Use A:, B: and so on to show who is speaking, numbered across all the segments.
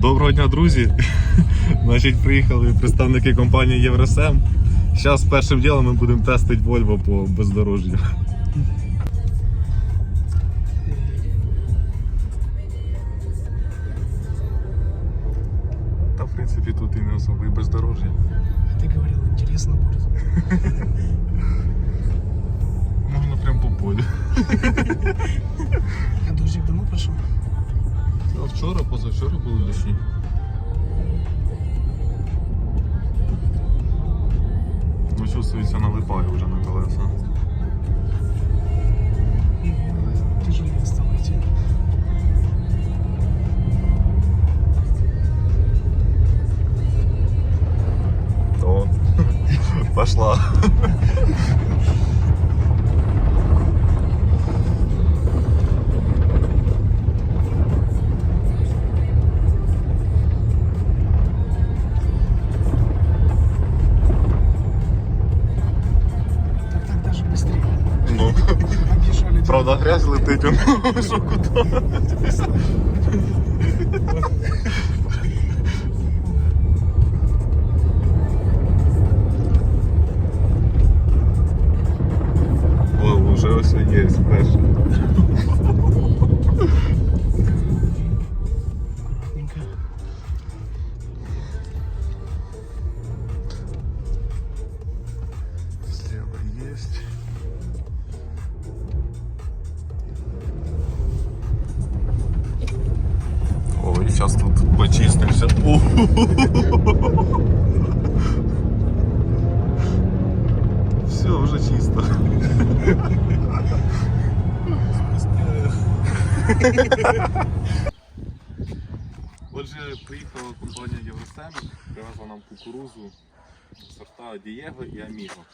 A: Доброго дня, друзі. Значить, приїхали представники компанії Євросем. Зараз першим ділом ми будемо тестити Volvo по бездорожжю. Та в принципі тут і не особо і бездорожжя.
B: Ты говорил, интересно будет.
A: Можна прям по полю.
B: А дождик давно пошел?
A: А вчора, позавчора були дощі. Ви чувствується налипає вже на колеса.
B: Тяжелее стало
A: пошла. Правда, грязь летить, воно що куди. О, вже ось є перший. сейчас тут почистимся. Все, уже чисто. Отже, приїхала компанія Євросем, привезла нам кукурузу сорта Дієго і Аміго.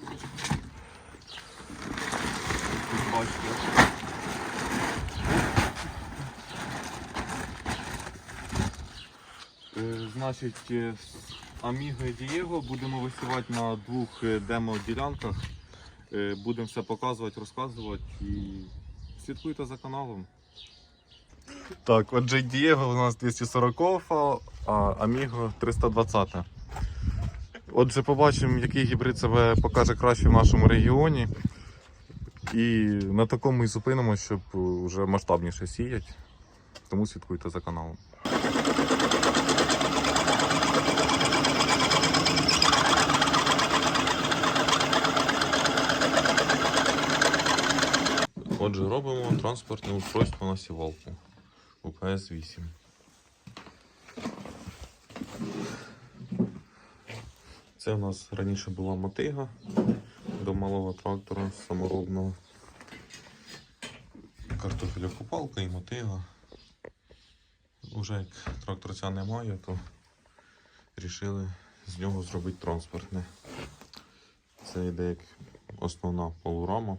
A: Тут бачите. Е, Значить, е, Аміго і Дієго будемо висівати на двох е, демо-ділянках. Будемо все показувати, розказувати і слідкуйте за каналом. Так, отже, Дієго у нас 240, а Аміго 320. Отже, побачимо, який гібрид себе покаже краще в нашому регіоні. І на такому і зупинимо, щоб вже масштабніше сіяти. Тому слідкуйте за каналом. Отже, робимо транспортне устройство на сівалку УПС 8. Це у нас раніше була мотига до малого трактора саморобного. Картофелякопалка і мотига. Уже як тракторця немає, то вирішили з нього зробити транспортне. Це йде як основна полурама.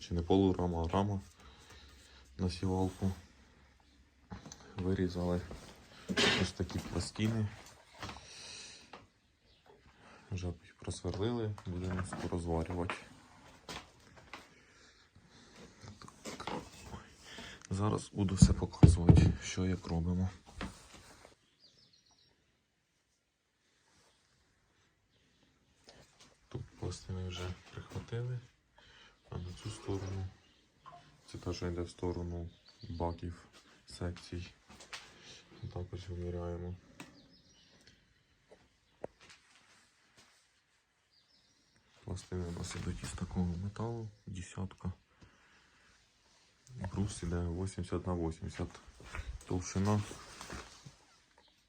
A: Чи не полурама, а рама на сівалку. Вирізали ось такі пластини. Вже просверлили, будемо скоро зварювати. Так. Зараз буду все показувати, що як робимо. Тут пластини вже прихватили, а на цю сторону це теж йде в сторону баків секцій. Також виміряємо. Пластини у нас ідуть із такого металу, десятка. Брус іде 80 на 80. Товщина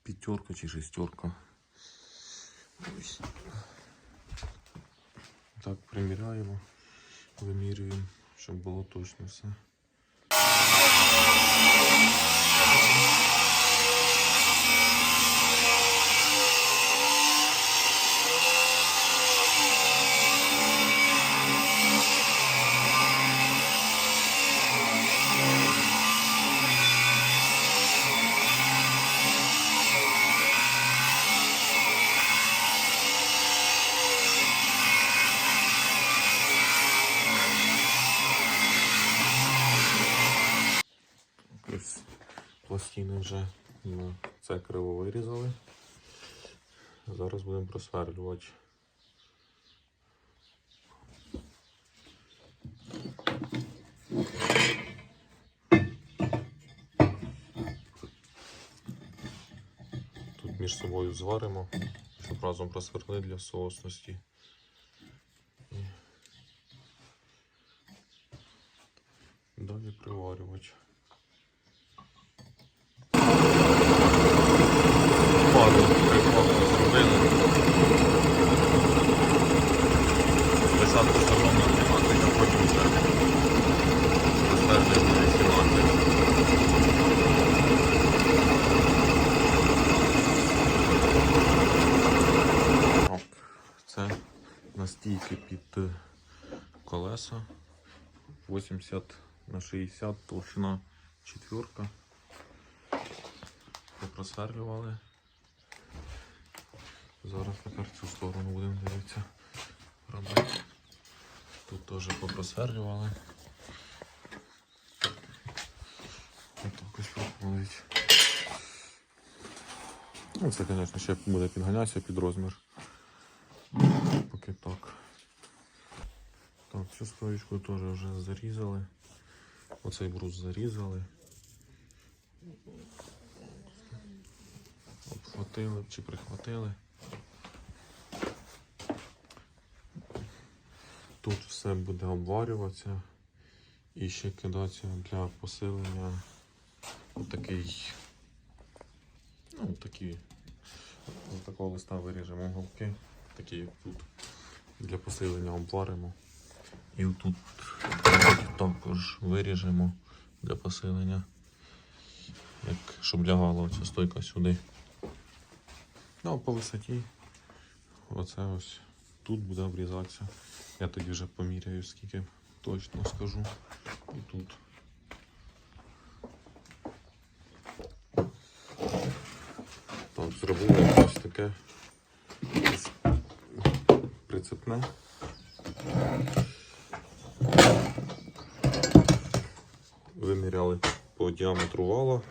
A: п'ятерка чи шестерка. Ось. Так, приміряємо, вимірюємо, щоб було точно все. Стіни вже на це криво вирізали. Зараз будемо просверлювати. Тут між собою зваримо, щоб разом просверли для соосності. І Далі приварювати. Пару прикладів зробили. Спочатку салонна тематика, потім вже розтеження тематики. Так, Це настійки під е, колеса 80 на 60 толщина четверка. Попросверлювали. Зараз тепер цю сторону будемо дивитися. Робити. Тут теж попросверлювали. Отак ось проходить. Ну, це, звісно, ще буде підганятися під розмір. Поки так. Так, цю стоечку теж вже зарізали. Оцей брус зарізали. Обхватили чи прихватили. Тут все буде обварюватися і ще кидатися для посилення отакий. Ну, такі. З такого листа виріжемо голки, такі тут. Для посилення обваримо. І тут також виріжемо для посилення, як щоб лягала ця стойка сюди. Ну, а по висоті оце ось тут буде обрізатися. Я тоді вже поміряю, скільки точно скажу. І тут. Так, зробили ось таке прицепне. Виміряли по діаметру вала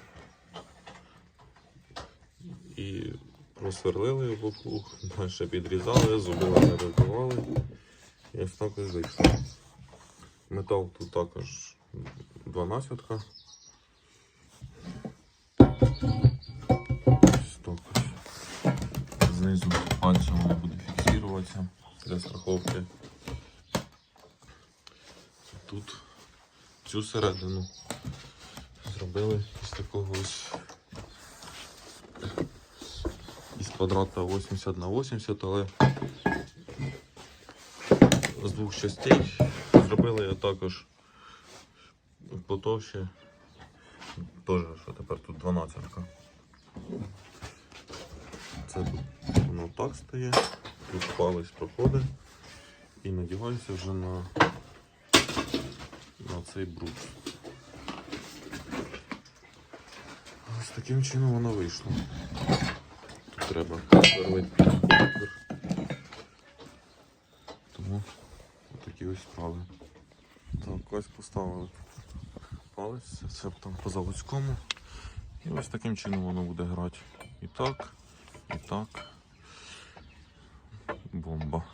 A: і просверлили вокруг, далі підрізали, зубила не розбивали. І ось так ось вийшло. Метал тут також 12. Ось так ось. Знизу пальцем буде фіксуватися для страховки. Тут цю середину зробили із такого ось із квадрата 80 на 80, але з двох частей зробили я також потовще. Теж, що тепер тут 12. Це тут воно так стає, тут палець проходить і надівається вже на, на цей брус. Ось таким чином воно вийшло. Тут треба сверлити отвір. Тому такі ось справи. Так, ось поставили палець, це там по заводському. І ось таким чином воно буде грати. І так, і так. Бомба.